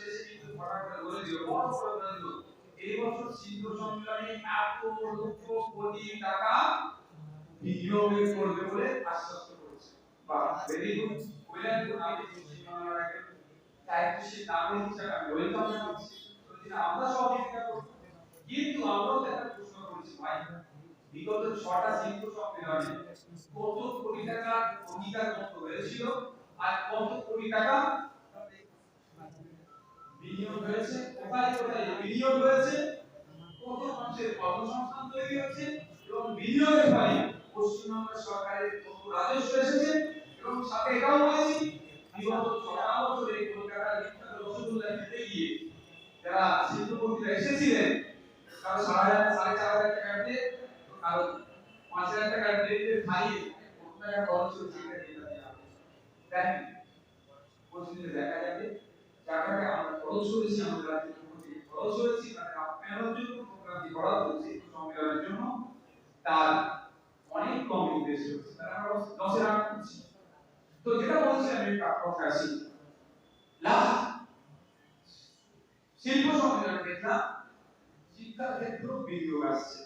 শেষে কিন্তু হঠাৎ করে বলে দিল বড় করে বলে এই বছর শিল্প সম্মেলনে এত লক্ষ কোটি টাকা বিনিয়োগ করবে বলে আশ্বস্ত করেছে। বা ভেরি গুড ওয়েল গুড আমি দায়িত্বশীল নাগরিক হিসেবে আমি ওয়েলকাম জানাচ্ছি আমরা সহযোগিতা করব কিন্তু আমরাও একটা প্রশ্ন করেছি, ভাই, বিগত ছটা শিল্প সম্মেলনে কত কোটি টাকা অঙ্গীকার মতো হয়েছিল? আর কত কোটি টাকা বিনিয়োগ হয়েছে? কোথায় কোথায়? বিনিয়োগ হয়েছে কত মানুষের কর্মসংস্থান তৈরি হচ্ছে এবং বিনিয়োগের ফলে পশ্চিমবঙ্গ সরকারের কত রাজস্ব এসেছে এবং সাথে এটাও বলেছি বিগত ছটা বছরে কলকাতার বিখ্যাত রসগোল্লা খেতে গিয়ে যারা শিল্পপতিরা এসেছিলেন কারও সাড়ে সাড়ে চার হাজার টাকা দিয়ে কারও পাঁচ হাজার টাকা দিয়ে খাইয়ে কত টাকা খরচ হচ্ছে পরিস্থিতি দেখা যাবে টাকাটা আমরা খরচ করেছি আমাদের রাজ্যের প্রতি খরচ করেছি তাদের আপ্যায়নের জন্য প্রোগ্রামটি করা হচ্ছে সম্মেলনের জন্য তার অনেক কম ইনভেস্ট হচ্ছে তারা আমরা লসে রাখ করছি তো যেটা বলছি আমি একটা কথা আসি লাস্ট শিল্প সম্মেলনে দেখলাম শিক্ষার ক্ষেত্রেও বিনিয়োগ আসছে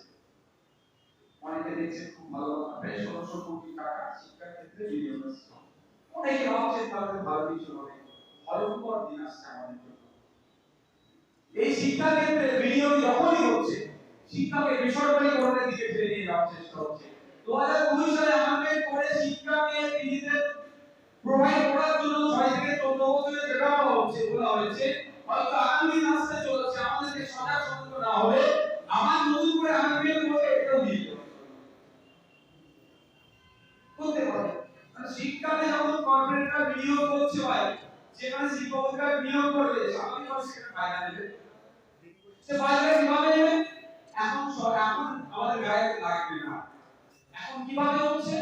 অনেকে দেখছে খুব ভালো কথা প্রায় ষোলোশো কোটি টাকা শিক্ষার ক্ষেত্রে বিনিয়োগ আসছে অনেকে ভাবছে তাহলে ভালো কিছু হবে ভয়ঙ্কর দিন আসছে আমাদের জন্য এই শিক্ষা ক্ষেত্রে বিনিয়োগ যখনই হচ্ছে, শিক্ষাকে বেসরকারীকরণের দিকে ঠেলে নিয়ে যাওয়ার চেষ্টা হচ্ছে। দু হাজার কুড়ি সালে আমাদের করে শিক্ষাকে নিজেদের প্রোভাইড করার জন্য ছয় থেকে চোদ্দ বছরে যেটা বলা হচ্ছে, বলা হয়েছে, হয়তো আগামী দিন আসতে চলেছে, আমাদেরকে সজাগ সতর্ক না হলে আমার নতুন করে আমি বিয়ে করে এটাও দিয়ে করতে পারে শিক্ষাতে যখন কর্পোরেটরা বিনিয়োগ করছে ভাই সেখানে শিক্ষকরা বিনিয়োগ করবে স্বাভাবিকভাবে সেখানে ফায়দা নেবে। সে ফায়দা কীভাবে নেবে? এখন এখন আমাদের গায়ে লাগবে না। এখন কীভাবে হচ্ছে?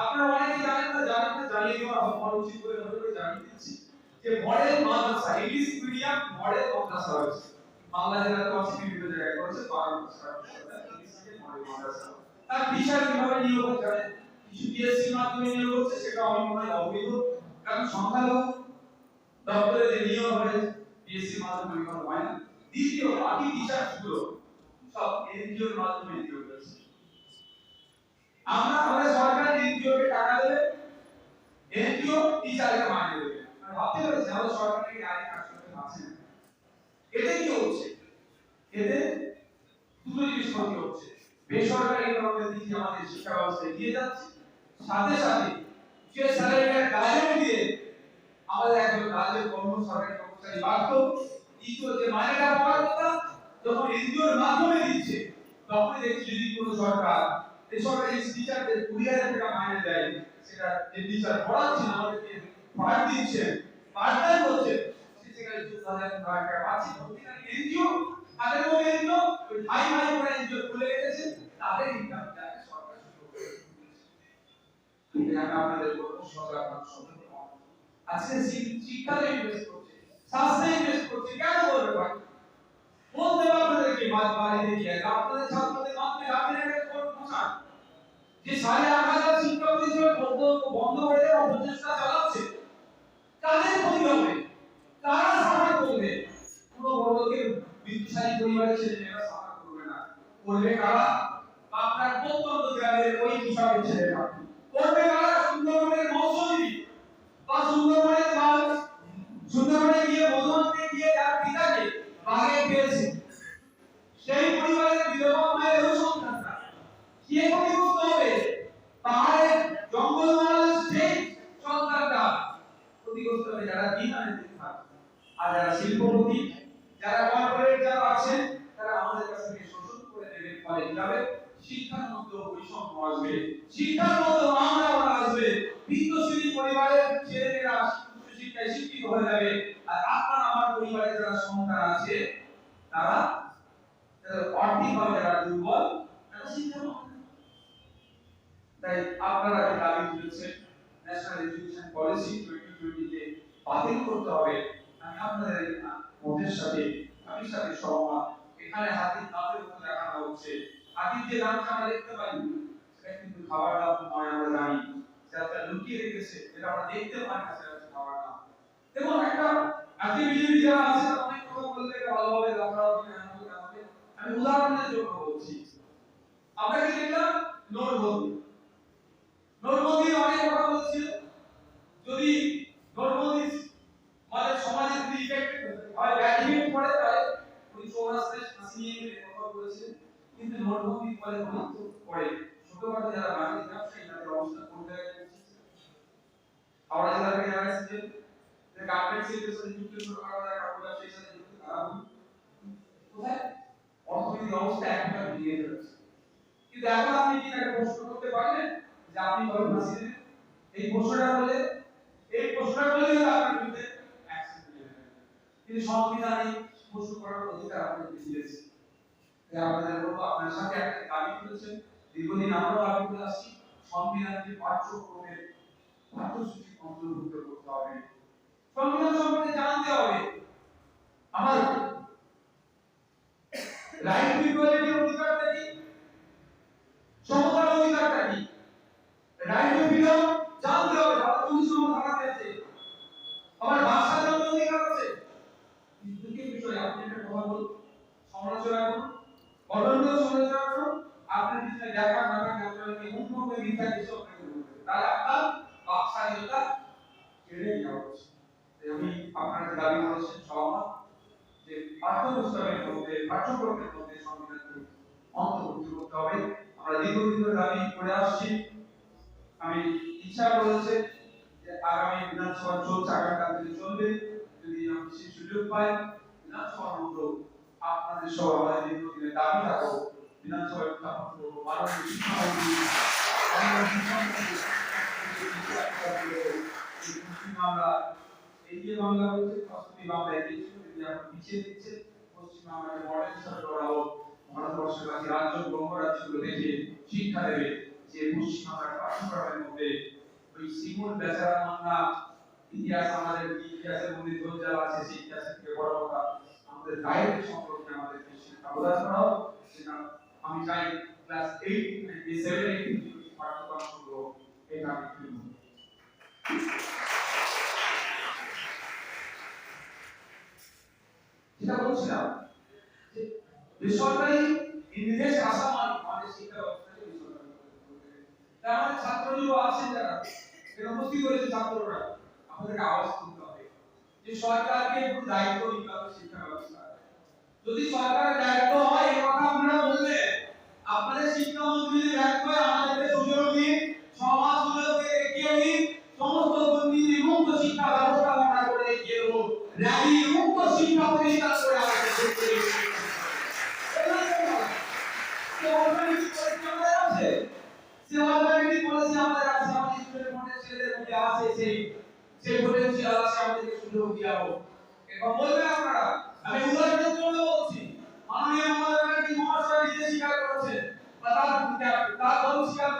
আপনারা অনেকে জানেন না জানেন না, জানিয়ে দেওয়া হওয়া উচিত বলে মনে করে জানিয়ে দিচ্ছি যে model madrasa, English medium model madrasa হয়েছে বাংলা জেলাতে আছে, বিভিন্ন জায়গায় করেছে, বারো মডেল মাদ্রাসা। তার টিচার কীভাবে নিয়োগ পারে কিছু পিএসসি মাধ্যমে নিয়োগ হচ্ছে, সেটা আমি মনে হয় অবৈধ, কারণ সংখ্যালঘু দপ্তরে যে নিয়োগ হয় পিএসসি মাধ্যমে নিয়োগ হয় না? দ্বিতীয়, বাকি টিচারগুলো সব এনজিওর মাধ্যমে নিয়োগ হচ্ছে আমরা আমাদের সরকার এনজিও কে টাকা দেবে, এনজিও টিচারকে মাইনে দেবে আর ভাবতে পারছি আমাদের সরকার থেকে আইন কাজ করতে পারছে না। এতে কি হচ্ছে? এতে দুটো জিনিস ক্ষতি হচ্ছে। বেসরকারি ভাবে দিকে আমাদের শিক্ষা ব্যবস্থা এগিয়ে যাচ্ছে। সাথে সাথে যে স্যালারিটার গায়ে দিয়ে আমাদের একজন রাজ্যের কর্ম সরকারি কর্মচারী বাধ্য দ্বিতীয় যে মাইনেটা পাওয়ার কথা, যখন এনজিওর মাধ্যমে দিচ্ছে তখন দেখছি যদি কোনো সরকার বেসরকারি টিচারদের কুড়ি হাজার টাকা মাইনে দেয়, সেটা যে টিচার পড়াচ্ছেন, আমাদেরকে পাঠ দিচ্ছেন পার্ট টাইম করছে সে সেখানে চোদ্দ হাজার টাকা পাচ্ছে প্রতিটা এনজিও, তাদের মধ্যে এনজিও ভাই ভাই করে এনজিও খুলে রেখেছে, তাদের ইনকাম সরকার আপনাদের সরকার। আজকে শিক্ষাতে ইনভেস্ট করছে স্বাস্থ্যে ইনভেস্ট করছে, কেন করবে ভাই বলতে হবে আপনাদেরকে বাদ বাড়িতে গিয়ে আপনাদের ছাত্রদের মাধ্যমে আপনি একটা কোর্ট পোষান যে সাড়ে আট হাজার শিক্ষা প্রতিষ্ঠান বন্ধ বন্ধ করে দেওয়ার প্রচেষ্টা চালাচ্ছে, তাদের ক্ষতি হবে। তারা সাহায্য করবে। পুরো বড়কে বিদ্যুৎশালী পরিবারের ছেলেমেয়েরা সাহায্য করবে না। করবে কারা? আপনার প্রত্যন্ত গ্রামের ওই কৃষকের ছেলেরা কি শিক্ষার মধ্যে বৈষম্য আসবে। শিক্ষার মধ্যে আমরা আসবে। বিত্তশীল পরিবারের ছেলেমেয়েরা উচ্চ শিক্ষায় শিক্ষিত হয়ে যাবে। আর আপনার আমার পরিবারের যারা সন্তান আছে, তারা আর্থিকভাবে যারা দুর্বল, তারা শিক্ষা। তাই আপনারা যে দাবি তুলেছেন ন্যাশনাল এডুকেশন পলিসি টোয়েন্টি টোয়েন্টিতে বাতিল করতে হবে, আমি আপনাদের মতের সাথে, আমি সাথে সহমত। এখানে হাতির দাঁতের মতো দেখানো হচ্ছে। হাতির যে আমরা দেখতে পাই সেটা কিন্তু খাবার দাঁত নয় আমরা জানি সেটা লুকিয়ে রেখেছে, যেটা আমরা দেখতে পাই না, সেটা হচ্ছে খাবার দাঁত দেখুন, একটা আজকে বিজেপি যারা আছে অনেক কথা বলতে ভালোভাবে হবে আমি উদাহরণের জন্য বলছি। আমরা কি দেখলাম নোটবন্দি অনেক কথা বলছে যদি নোটবন্দি আমাদের সমাজে যদি ইফেক্ট হয় ব্যাড ইফেক্ট পড়ে তাহলে উনি চৌরাস্তায় ফাঁসি নিয়ে গেলে কথা বলেছেন কিন্তু নোটবন্দি ফলে কোনো পড়ে, ছোটখাটো যারা বাঙালি ব্যবসায়ী তাদের অবস্থা কোন জায়গায় গার্মেন্টস এর সাথে যুক্ত সাথে যুক্ত কোথায়? অবস্থা একটা ফেলেছে কিন্তু এখন আপনি কি প্রশ্ন করতে পারবেন যে আপনি এই প্রশ্নটা হলে এই প্রশ্নটা করলে আপনার বিরুদ্ধে কিন্তু সংবিধানে প্রশ্ন করার অধিকার তাই আপনাদের বলব আপনার সাথে একটা দাবি দীর্ঘদিন আমরাও দাবি করে আসছি। সংবিধানকে পাঠ্যক্রমের পাঠ্যসূচি অন্তর্ভুক্ত করতে হবে সংবিধান সম্পর্কে জানতে হবে। আমার রাইট অনন্য সমালোচনা করুন আপনার পিছনে দেখা না থাকে আপনাকে উন্নত মিথ্যা কিছু আপনাকে বলবে তাহলে আপনার বাকস্বাধীনতা কেড়ে নেওয়া হচ্ছে আমি আপনার দাবি করেছেন সহমত যে পাঠ্যপুস্তকের মধ্যে, পাঠ্যক্রমের মধ্যে সংবিধানকে অন্তর্ভুক্ত করতে হবে। আমরা দীর্ঘদিন ধরে দাবি করে আসছি। আমি ইচ্ছা করেছে যে আগামী বিধানসভা চলছে আগামীকাল থেকে চলবে। যদি আমি সেই সুযোগ পাই বিধানসভার মতো আপনাদের সহ আমাদের দীর্ঘদিনের দাবি থাকো, বিধানসভায় উত্থাপন করব এই যে বাংলা হচ্ছে পশ্চিমী বাংলা পিছিয়ে দিচ্ছে পশ্চিমবাংলাকে মডেল হিসাবে ভারতবর্ষের কাছে রাজ্য দেখে শিক্ষা দেবে যে পশ্চিমবাংলার পাঠ্যক্রমের মধ্যে ওই শিমুল বেচারা মান্না, ইতিহাস আমাদের, ইতিহাসের মধ্যে জঞ্জাল আছে, সেই ইতিহাসের বড় কথা। আমাদের গায়ের সম্পর্কে আমাদের শিক্ষা প্রদান করা হোক, সেটা আমি চাই ক্লাস এইট সেভেন এইট পাঠ্যক্রম শুরু হোক এটা আমি যেটা বলছিলাম যে বেসরকারি নির্দেশ আসা মানে শিক্ষা ব্যবস্থাকে বেসরকারি। তাই আমাদের ছাত্র যারা উপস্থিত হয়েছে ছাত্ররা আমাদেরকে আওয়াজ যে সরকারকে একটু দায়িত্ব নিতে হবে, শিক্ষা ব্যবস্থা। যদি সরকার দায়িত্ব হয়, এই কথা আপনারা বলবেন আপনাদের শিক্ষামন্ত্রী যদি ব্যর্থ হয় আমাদেরকে সুযোগ দিন সমাজগুলোকে এগিয়ে দিন সমস্ত দুর্নীতি মুক্ত শিক্ষা ব্যবস্থা আমরা করে এগিয়ে দেবো র্যালি মুক্ত শিক্ষা প্রতিষ্ঠা করে আমাদের। সে অর্গানিক পলিসি আমাদের আছে। আমাদের আমাদের মধ্যে ছেলেদের মধ্যে আছে সেই। সেই পোটেনশিয়াল আছে আমাদেরকে সুযোগ দেওয়া হোক আপনারা, আমি উদাহরণের জন্য বলছি, মাননীয় মমতা ব্যানার্জি মহাশয় নিজে স্বীকার করেছে বা তার তার স্বীকার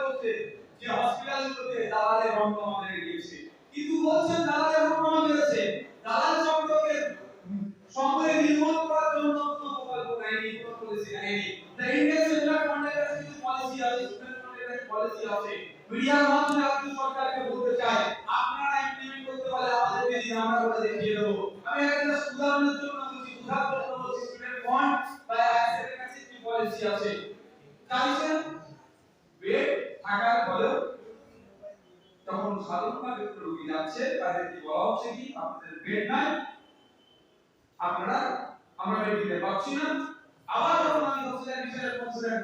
যে হসপিটালগুলোতে দালালের রং আমাদের গিয়েছে কিন্তু বলছেন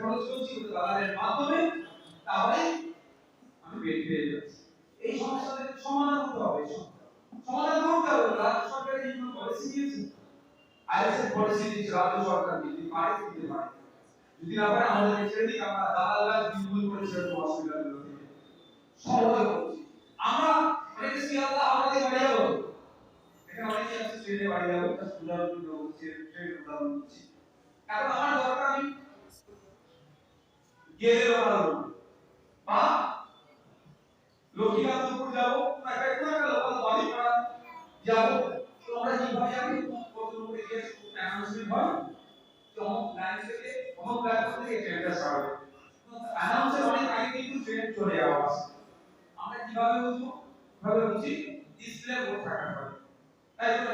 খরচ করছি ওদের দালালের মাধ্যমে তাহলে আমি বেড সমাধান করতে হবে। সমাধান করতে হবে রাজ্য পলিসি দিয়েছে আইএসএফ পলিসি দিয়েছে রাজ্য সরকার যদি পারে, দিতে পারে। যদি না পারে, আমাদের ছেড়ে দিক, আমরা দালালরা নির্মূল করে ছেড়ে দেবো হসপিটালগুলো থেকে বলছি আমরা অনেকে শিয়ালদা আমাদের বাড়ি যাব। এখানে অনেকে আছে ট্রেনে বাড়ি যাব। তা উদাহরণ দিতে হচ্ছে ট্রেন উদাহরণ দিচ্ছি। এখন আমার দরকার আমি গেলে বানাবো বা লক্ষ্মীকান্তপুর যাব, না, একটা লোকাল বাড়ি পাড়া যাব। তো আমরা কীভাবে যাব? হয় অমুক লাইন থেকে অমুক প্ল্যাটফর্ম থেকে ট্রেনটা অনেক আগে কিন্তু ট্রেন চলে যাওয়া আছে। আমরা কীভাবে বুঝব? বুঝি? ডিসপ্লে বোর্ড থাকা হয় তাই জন্য